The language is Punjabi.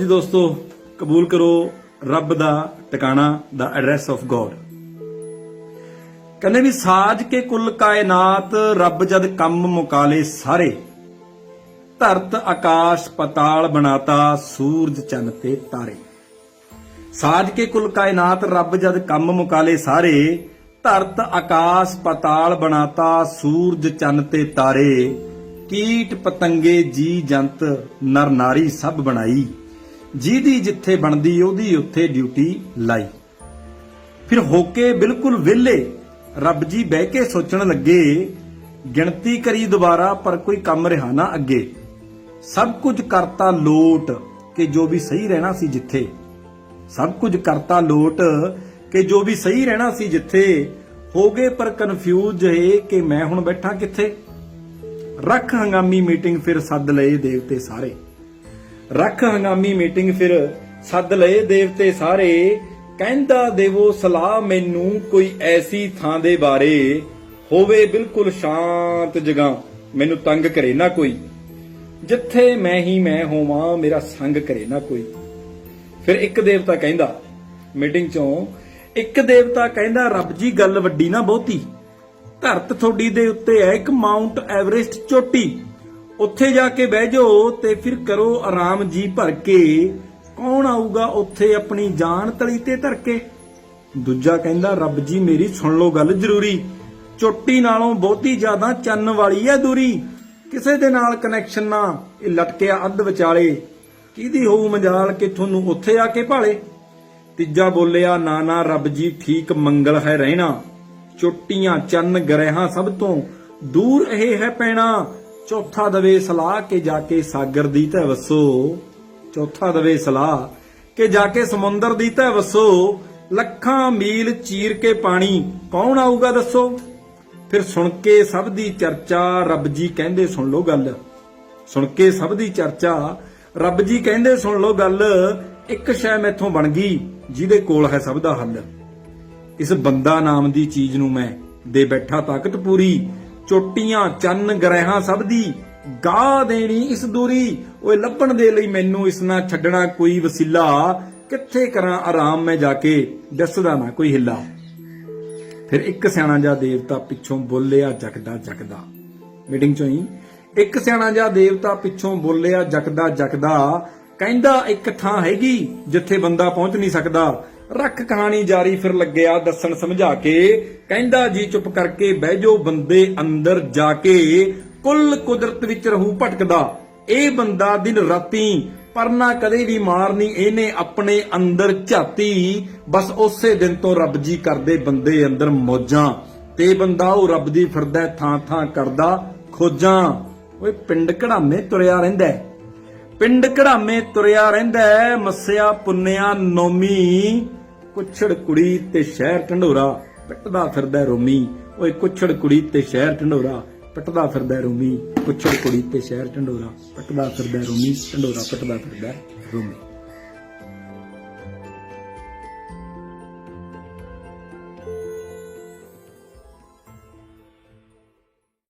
ਜੀ ਦੋਸਤੋ, ਕਬੂਲ ਕਰੋ, ਰੱਬ ਦਾ ਟਿਕਾਣਾ ਦਾ ਐਡਰੈਸ ਆਫ ਗੋਡ ਕਹਿੰਦੇ ਵੀ ਸਾਜ ਕੇ ਕੁੱਲ ਕਾਇਨਾਤ, ਰੱਬ ਜਦ ਕੰਮ ਮੁਕਾਲੇ ਸਾਰੇ। ਧਰਤ ਆਕਾਸ਼ ਪਤਾਲ ਬਣਾਤਾ, ਸੂਰਜ ਚੰਨ ਤੇ ਤਾਰੇ। ਸਾਜ ਕੇ ਕੁੱਲ ਕਾਇਨਾਤ, ਰੱਬ ਜਦ ਕੰਮ ਮੁਕਾਲੇ ਸਾਰੇ, ਧਰਤ ਆਕਾਸ਼ ਪਤਾਲ ਬਣਾਤਾ, ਸੂਰਜ ਚੰਨ ਤੇ ਤਾਰੇ। ਕੀਟ ਪਤੰਗੇ ਜੀ ਜੰਤ, ਨਰ ਨਾਰੀ ਸਭ ਬਣਾਈ। ਜਿਹਦੀ ਜਿੱਥੇ ਬਣਦੀ, ਉਹਦੀ ਉੱਥੇ ਡਿਊਟੀ ਲਾਈ। ਫਿਰ ਹੋ ਕੇ ਬਿਲਕੁਲ ਵਿਹਲੇ, ਰੱਬ ਜੀ ਬਹਿ ਕੇ ਸੋਚਣ ਲੱਗੇ, ਗਿਣਤੀ ਕਰੀ ਦੁਬਾਰਾ, ਪਰ ਕੋਈ ਕੰਮ ਰਿਹਾ ਨਾ ਅੱਗੇ। ਸਭ ਕੁਝ ਕਰਤਾ ਲੋਟ ਕਿ ਜੋ ਵੀ ਸਹੀ ਰਹਿਣਾ ਸੀ ਜਿੱਥੇ। ਸਭ ਕੁਝ ਕਰਤਾ ਲੋਟ ਕਿ ਜੋ ਵੀ ਸਹੀ ਰਹਿਣਾ ਸੀ ਜਿੱਥੇ। ਹੋ ਗਏ ਪਰ ਕਨਫਿਊਜ਼ ਹੈ ਕਿ ਮੈਂ ਹੁਣ ਬੈਠਾ ਕਿੱਥੇ? ਰੱਖ ਹੰਗਾਮੀ ਮੀਟਿੰਗ ਫਿਰ ਸੱਦ ਲਏ ਦੇਵਤੇ ਸਾਰੇ। ਰੱਖ ਹੰਗਾਮੀ ਮੀਟਿੰਗ ਫਿਰ ਸੱਦ ਲਏ ਦੇਵਤੇ ਸਾਰੇ। ਕਹਿੰਦਾ ਦੇਵੋ ਸਲਾਹ ਮੈਨੂੰ ਕੋਈ ਐਸੀ ਥਾਂ ਦੇ ਬਾਰੇ। ਹੋਵੇ ਬਿਲਕੁਲ ਸ਼ਾਂਤ ਜਗ੍ਹਾ, ਮੈਨੂੰ ਤੰਗ ਕਰੇ ਨਾ ਕੋਈ। ਜਿੱਥੇ ਮੈਂ ਹੀ ਮੈਂ ਹੋਵਾਂ, ਮੇਰਾ ਸੰਗ ਕਰੇ ਨਾ ਕੋਈ। ਫਿਰ ਇੱਕ ਦੇਵਤਾ ਕਹਿੰਦਾ, ਮੀਟਿੰਗ ਚੋਂ, ਇੱਕ ਦੇਵਤਾ ਕਹਿੰਦਾ, ਰੱਬ ਜੀ ਗੱਲ ਵੱਡੀ ਨਾ ਬਹੁਤੀ। ਧਰਤ ਤੁਹਾਡੀ ਦੇ ਉੱਤੇ ਹੈ ਇੱਕ ਮਾਉਂਟ ਐਵਰੇਸਟ ਚੋਟੀ। ਉੱਥੇ ਜਾ ਕੇ ਬਹਿ ਜਾਓ ਤੇ ਫਿਰ ਕਰੋ ਆਰਾਮ ਜੀ ਭਰ ਕੇ। ਕੌਣ ਆਊਗਾ ਉੱਥੇ ਆਪਣੀ ਜਾਨ ਤਲੀ ਤੇ ਧਰ ਕੇ? ਦੂਜਾ ਕਹਿੰਦਾ, ਰੱਬ ਜੀ, ਮੇਰੀ ਸੁਣ ਲਓ ਗੱਲ ਜ਼ਰੂਰੀ। ਚੋਟੀ ਨਾਲੋਂ ਬਹੁਤੀ ਜ਼ਿਆਦਾ ਚੰਨ ਵਾਲੀ ਹੈ ਦੂਰੀ। ਕਿਸੇ ਦੇ ਨਾਲ ਕਨੈਕਸ਼ਨ ਨਾ। ਇਹ ਲਟਕਿਆ ਅੱਧ ਵਿਚਾਲੇ। ਕਿਹਦੀ ਹੋਊ ਮਜਾਲ? ਕਿ ਤੁਹਾਨੂੰ ਉੱਥੇ ਆ ਕੇ ਭਾਲੇ? ਤੀਜਾ ਬੋਲਿਆ ਨਾ ਨਾ ਰੱਬ ਜੀ, ਠੀਕ ਮੰਗਲ ਹੈ ਰਹਿਣਾ। ਚੋਟੀਆਂ, ਚੰਨ ਗਰਹਾਂ ਸਭ ਤੋਂ ਦੂਰ ਇਹ ਹੈ ਪੈਣਾ। ਚੌਥਾ ਦਵੇ ਸਲਾਹ ਕੇ ਜਾ ਕੇ ਸਾਗਰ ਦੀ ਤੈ ਵਸੋ। ਚੌਥਾ ਦਵੇ ਸਲਾਹ ਕਿ ਜਾ ਕੇ ਸਮੁੰਦਰ ਦੀ ਤੈ ਵਸੋ। ਲੱਖਾਂ ਮੀਲ ਚੀਰ ਕੇ ਪਾਣੀ ਕੌਣ ਆਊਗਾ ਦੱਸੋ? ਫਿਰ ਸੁਣ ਕੇ ਸਭ ਦੀ ਚਰਚਾ ਰੱਬ ਜੀ ਕਹਿੰਦੇ ਸੁਣ ਲਓ ਗੱਲ। ਸੁਣ ਕੇ ਸਭ ਦੀ ਚਰਚਾ ਰੱਬ ਜੀ ਕਹਿੰਦੇ ਸੁਣ ਲਓ ਗੱਲ। ਇੱਕ ਸ਼ੈ ਮੈਥੋਂ ਬਣ ਗਈ ਜਿਹਦੇ ਕੋਲ ਹੈ ਸਭ ਦਾ ਹੱਲ। ਇਸ ਬੰਦਾ ਨਾਮ ਦੀ ਚੀਜ਼ ਨੂੰ ਮੈਂ ਦੇ ਬੈਠਾ ਤਾਕਤ ਪੂਰੀ। ਚੋਟੀਆਂ, ਚੰਨ ਗ੍ਰਹਿਾਂ ਸਭ ਦੀ ਗਾਹ ਦੇਣੀ ਇਸ ਦੂਰੀ। ਓਏ, ਲੱਭਣ ਦੇ ਲਈ ਮੈਨੂੰ ਇਸ ਨਾਲ ਛੱਡਣਾ ਕੋਈ ਵਸੀਲਾ। ਕਿੱਥੇ ਕਰਾਂ ਆਰਾਮ ਮੈਂ ਜਾ ਕੇ? ਦੱਸਦਾ ਨਾ ਕੋਈ ਹਿੱਲਾ। ਫਿਰ ਇੱਕ ਸਿਆਣਾ ਜਿਹਾ ਦੇਵਤਾ ਪਿੱਛੋਂ ਬੋਲਿਆ, ਜਗਦਾ ਜਗਦਾ। ਮੀਟਿੰਗ ਚੋਂ ਹੀ। ਇੱਕ ਸਿਆਣਾ ਜਿਹਾ ਦੇਵਤਾ ਪਿੱਛੋਂ ਬੋਲਿਆ, ਜਗਦਾ ਜਗਦਾ। ਕਹਿੰਦਾ, ਇੱਕ ਥਾਂ ਹੈਗੀ ਜਿੱਥੇ ਬੰਦਾ ਪਹੁੰਚ ਨਹੀਂ ਸਕਦਾ। ਰੱਖ ਕਹਾਣੀ ਜਾਰੀ ਫਿਰ ਲੱਗਿਆ ਦੱਸਣ ਸਮਝਾ ਕੇ, ਕਹਿੰਦਾ ਜੀ ਚੁੱਪ ਕਰਕੇ ਬਹਿ ਜਾਓ ਬੰਦੇ ਅੰਦਰ ਜਾ ਕੇ, ਕੁੱਲ ਕੁਦਰਤ ਵਿੱਚ ਰਹੂ ਭਟਕਦਾ। ਇਹ ਬੰਦਾ ਦਿਨ ਰਾਤੀ ਪਰ ਨਾ ਕਦੇ ਵੀ ਮਾਰਨੀ ਇਹਨੇ ਆਪਣੇ ਅੰਦਰ ਝਾਤੀ, ਬਸ ਉਸੇ ਦਿਨ ਤੋਂ ਰੱਬ ਜੀ ਕਰਦੇ ਬੰਦੇ ਅੰਦਰ ਮੌਜਾਂ। ਤੇ ਬੰਦਾ ਉਹ ਰੱਬ ਦੀ ਫਿਰਦਾ, ਥਾਂ ਥਾਂ ਕਰਦਾ, ਖੋਜਾਂ। ਓਏ, ਪਿੰਡ ਘੜਾਮੇ ਤੁਰਿਆ ਰਹਿੰਦਾ ਪਿੰਡ ਘੜਾਮੇ ਤੁਰਿਆ ਰਹਿੰਦਾ ਮੱਸਿਆ ਪੁੰਨਿਆ ਨੋਮੀ। ਕੁਛੜ ਕੁੜੀ ਤੇ ਸ਼ਹਿਰ ਢੰਡੋਰਾ ਪਿੱਟਦਾ ਫਿਰਦਾ ਰੋਮੀ। ਓਏ ਕੁਛੜ ਕੁੜੀ ਤੇ ਸ਼ਹਿਰ ਢੰਡੋਰਾ ਪਿੱਟਦਾ ਫਿਰਦਾ ਰੋਮੀ। ਕੁਛੜ ਕੁੜੀ ਤੇ ਸ਼ਹਿਰ ਢੰਡੋਰਾ ਪਿੱਟਦਾ ਫਿਰਦਾ ਰੋਮੀ। ਢੰਡੋਰਾ ਪਿੱਟਦਾ ਫਿਰਦਾ ਰੋਮੀ।